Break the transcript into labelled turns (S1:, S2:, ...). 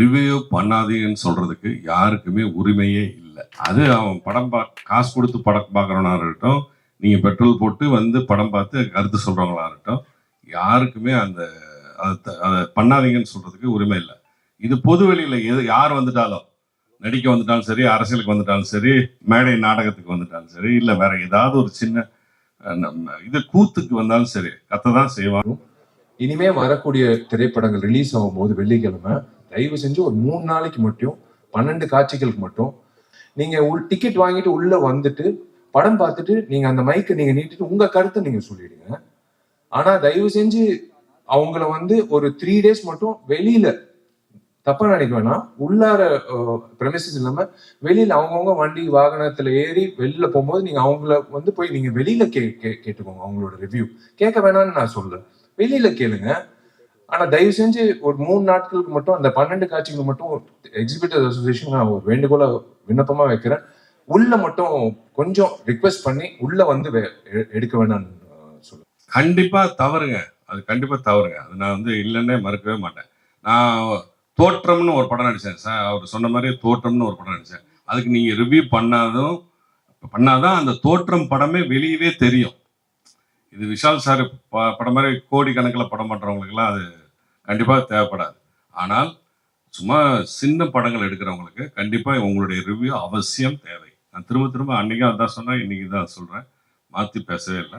S1: Review பண்ணாதீங்கன்னு சொல்றதுக்கு யாருக்குமே உரிமையே இல்லை. அது அவன் படம் பா காசு கொடுத்து படம் பார்க்குறவனா இருக்கட்டும் நீங்கள் பெட்ரோல் போட்டு வந்து படம் பார்த்து கருத்து சொல்கிறவங்களா இருக்கட்டும் யாருக்குமே அந்த அதை அதை பண்ணாதீங்கன்னு சொல்கிறதுக்கு உரிமை இல்லை. இது பொது வெளியில் எது யார் வந்துட்டாலும் நடிக்க வந்துட்டாலும் சரி அரசியலுக்கு வந்துட்டாலும் சரி மேடை நாடகத்துக்கு வந்துட்டாலும் சரி இல்லை வேற ஏதாவது ஒரு சின்ன இது கூத்துக்கு வந்தாலும் சரி கத்த தான் செய்வாங்க.
S2: இனிமே வரக்கூடிய திரைப்படங்கள் ரிலீஸ் ஆகும்போது வெள்ளிக்கிழமை தயவு செஞ்சு ஒரு மூணு நாளைக்கு மட்டும் பன்னெண்டு காட்சிகளுக்கு மட்டும் நீங்க உள் டிக்கெட் வாங்கிட்டு உள்ள வந்துட்டு படம் பார்த்துட்டு நீங்க அந்த மைக்கை நீங்க நீட்டிட்டு உங்க கருத்தை நீங்க சொல்லிடுங்க. ஆனா தயவு செஞ்சு அவங்கள வந்து ஒரு த்ரீ டேஸ் மட்டும் வெளியில தப்பா நினைக்க வேணாம். உள்ளார பிரமிசஸ் இல்லாம வெளியில அவங்கவுங்க வண்டி வாகனத்துல ஏறி வெளியில போகும்போது நீங்க அவங்கள வந்து போய் நீங்க வெளியில கே கே- கேட்டுக்கோங்க அவங்களோட ரிவ்யூ கேட்க வேணாம்னு நான் சொல்றேன் வெளியில கேளுங்க. ஆனா தயவு செஞ்சு ஒரு மூணு நாட்களுக்கு மட்டும் அந்த பன்னெண்டு காட்சிகளுக்கு மட்டும் எக்ஸிபிட்டர் அசோசியேஷன் நான் ஒரு வேண்டுகோள விண்ணப்பமா வைக்கிறேன். உள்ள மட்டும் கொஞ்சம் ரிக்வெஸ்ட் பண்ணி உள்ள வந்து எடுக்க வேணாம்னு சொல்லுவேன்
S1: கண்டிப்பா தவறுங்க. அது கண்டிப்பா தவறுங்க. அது நான் வந்து இல்லைன்னே மறுக்கவே மாட்டேன். நான் தோற்றம்னு ஒரு படம் நடிச்சேன். சார் அவர் சொன்ன மாதிரி தோற்றம்னு ஒரு படம் நடிச்சேன். அதுக்கு நீங்க ரிவ்யூ பண்ணாதும் பண்ணாதான் அந்த தோற்றம் படமே வெளியவே தெரியும். இது விஷால் சார் ப- படம் மாதிரி கோடி கணக்கில் படம் பண்றவங்களுக்குலாம் அது கண்டிப்பாக தேவைப்படாது. ஆனால் சும்மா சின்ன படங்கள் எடுக்கிறவங்களுக்கு கண்டிப்பாக உங்களுடைய ரிவ்யூ அவசியம் தேவை. நான் திரும்ப திரும்ப அன்றைக்கும் அதான் சொன்னேன் இன்றைக்கி தான் சொல்கிறேன் மாற்றி பேசவே இல்லை.